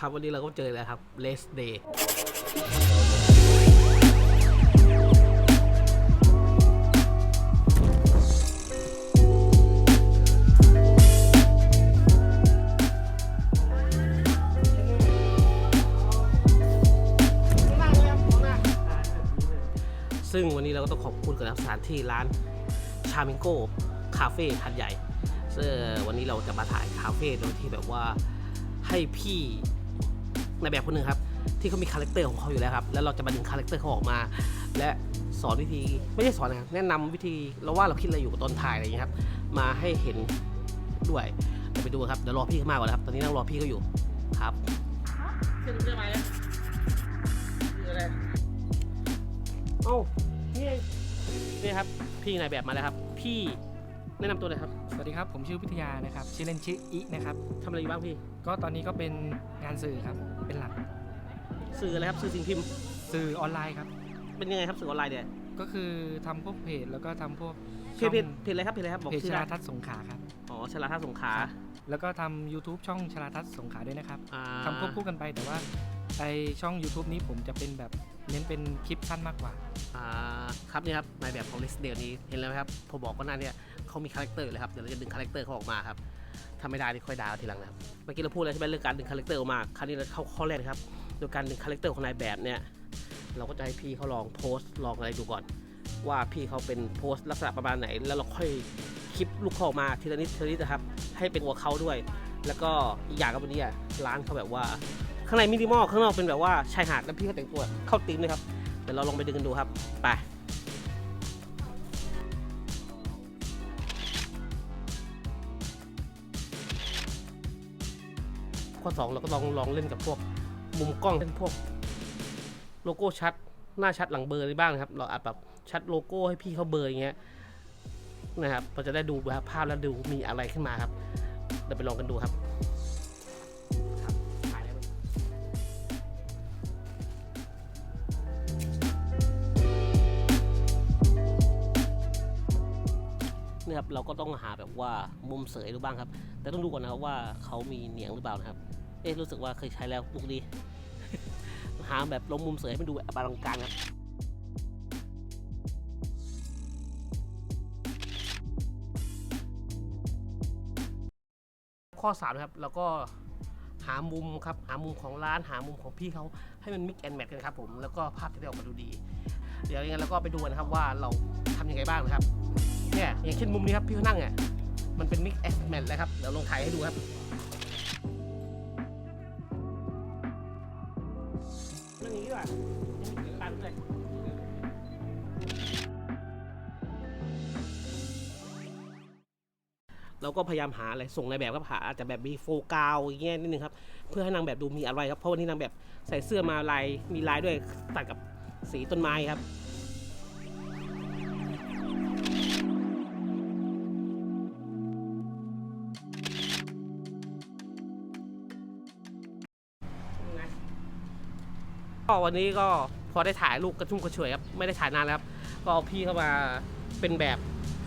ครับ วันนี้เราก็เจอแล้วครับ Less Day ซึ่งวันนี้เราก็ต้องขอบคุณกับสถานที่ร้านชามิงโก้คาเฟ่หัดใหญ่ซึ่งวันนี้เราจะมาถ่ายคาเฟ่โดยที่แบบว่าให้พี่ ในแบบคนหนึ่งครับ ที่เขามีคาแรคเตอร์ของเขาอยู่แล้วครับ แล้วเราจะมาดึงคาแรคเตอร์เขาออกมา และสอนวิธีไม่ใช่สอนนะครับแนะนำวิธีเราว่าเราคิดอะไรอยู่กับตอนถ่ายอะไรอย่างเงี้ยครับ มาให้เห็นด้วยเดี๋ยวไปดูครับเดี๋ยวรอพี่เขามาก่อนนะครับ ตอนนี้นั่งรอพี่เขาอยู่ครับขึ้นเรื่องอะไรเนี่ยคืออะไรเอ้านี่ไงนี่ครับ พี่นายแบบมาแล้วครับ พี่ แนะนำตัวเลยครับสวัสดีครับ ผมชื่อพิทยานะครับ ชื่อเล่นชื่ออินะครับ ทำอะไรอยู่บ้างพี่ ก็ตอนนี้ก็เป็นงานสื่อครับ เป็นหลัก สื่ออะไรครับ สื่อสิ่งพิมพ์ สื่อออนไลน์ครับ เป็นยังไงครับสื่อออนไลน์เนี่ย ก็คือทำพวกเพจแล้วก็ทำพวกเพจเพจเพจอะไรครับเพจอะไรครับ บอกเพจชื่ชอลาร้านทัศน์สงขลาครับ อ๋อชลาท่าสงขลาแล้วก็ทำ YouTube ช่องชลาทัศน์สงขลาด้วยนะครับอ่าทำควบคู่กันไปแต่ว่าไอช่อง YouTube นี้ผมจะเป็นแบบเน้นเป็นคลิปสั้นมากกว่า อ่าครับนี่ครับนายแบบของลิสเดลนี้ เห็นแล้วไหมครับ ผมบอกก็น่าเนี่ย เขามีคาแรคเตอร์เลยครับ เดี๋ยวเราจะดึงคาแรคเตอร์เขาออกมาครับถ้าไม่ได้นี่ค่อยด่าเทีหลังนะครับ เมื่อกี้เราพูดแล้วใช่ไหมเรื่องการดึงคาแรคเตอร์ออกมา คราวนี้เราเข้าข้อแรกครับ โดยการดึงคาแรคเตอร์ของนายแบบเนี่ย เราก็จะให้พี่เขาลองโพสต์ลองอะไรดูก่อน ว่าพี่เขาเป็นโพสต์ลักษณะประมาณไหน แล้วเราค่อยคลิปลูกเข้าออกมาทีละนิดทีละนิดนะครับ ให้เป็นหัวเขาด้วย แล้วก็อีกอย่างก็วันนี้อ่ร้านเขาแบบว่า ข้างในมินิมอลข้างนอกเป็นแบบว่าชายหาดแล้วพี่เขาแต่งตัวเข้าธีมเลยครับเดี๋ยวเราลองไปดึงกันดูครับไป ข้อสองเราก็ลองลองเล่นกับพวกมุมกล้องเล่นพวกโลโก้ชัด หน้าชัดหลังเบอร์ได้บ้างนะครับ เราอาจแบบชัดโลโก้ให้พี่เขาเบอร์อย่างเงี้ยนะครับเราจะได้ดูแบบภาพแล้วดูมีอะไรขึ้นมาครับเดี๋ยวไปลองกันดูครับเนี่ยครับเราก็ต้องหาแบบว่ามุมเสยดูบ้างครับ แต่ต้องดูก่อนนะครับว่าเขามีเหนียงหรือเปล่านะครับ เอ๊ะรู้สึกว่าเคยใช้แล้วลูกนี้ หาแบบลงมุมเสยให้มันดูแบบอลังการครับข้อ3นะครับแล้วก็หามุมครับหามุมของร้านหามุมของพี่เขาให้มันมิกแอนแมทกันครับผมแล้วก็ภาพจะได้ออกมาดูดี เดี๋ยวยังไงเราก็ไปดูนะครับว่าเราทำยังไงบ้างนะครับเนี่ยอย่างเช่นมุมนี้ครับพี่เขานั่งเนี่ยมันเป็นมิกแอนแมทแล้วครับเดี๋ยวลงถ่ายให้ดูครับ ตันเลยเราก็พยายามหาอะไรส่งในแบบก็หาอาจจะแบบมีโฟกาวอย่างเงี้ยนิดนึงครับ เพื่อให้นางแบบดูมีอะไรครับ เพราะวันนี้นางแบบใส่เสื้อมาลายมีลายด้วยตัดกับสีต้นไม้ครับ ก็วันนี้ก็พอได้ถ่ายรูปกระชุ่มกระชวยครับไม่ได้ถ่ายนานแล้วครับก็เอาพี่เข้ามาเป็นแบบ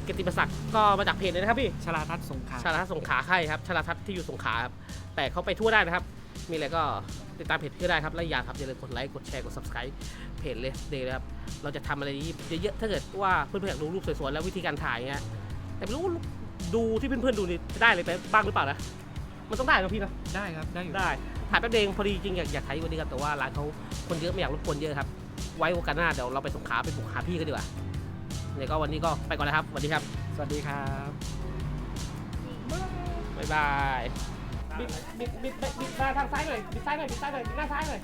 เกยรติประศักดิ์ก็มาจากเพจเลยนะครับพี่ชลาทัศน์สงขลาชาลาทัศน์สงขลาใช่ครับชาลาทัศน์ที่อยู่สงขลาครับแต่เขาไปทั่วได้นะครับ มีอะไรก็ติดตามเพจพี่ได้ครับและอย่าครับอย่าลืมกดไลค์กดแชร์กด subscribe เพจเลยเดย์นะครับเราจะทำอะไรเยอะๆถ้าเกิดว่าเพื่อนๆอยากดูรูปสวยๆแล้ววิธีการถ่ายเงี้ยแต่ไม่รู้ดูที่เพื่อนๆดูนี่จะได้เลยไปบ้างหรือเปล่านะมันต้องได้นะพี่นะได้ครับ ได้อยู่ ได้ ถ่ายแป๊บเดียวเองพอดีจริงอยากอยากถ่ายวันนี้ครับแต่ว่าร้านเขาคนเยอะไม่อยากรบกวนเยอะครับ ไว้โอกาสหน้าเดี๋ยวเราไปสงขลาไปบุกหาพี่กันดีกว่าเนี่ยก็วันนี้ก็ไปก่อนนะครับสวัสดีครับ สวัสดีครับบ๊ายบายบิดบิดบิดบิดมาทางซ้ายหน่อยบิดซ้ายหน่อยบิดซ้ายหน่อยดหน้าซ้ายหน่อย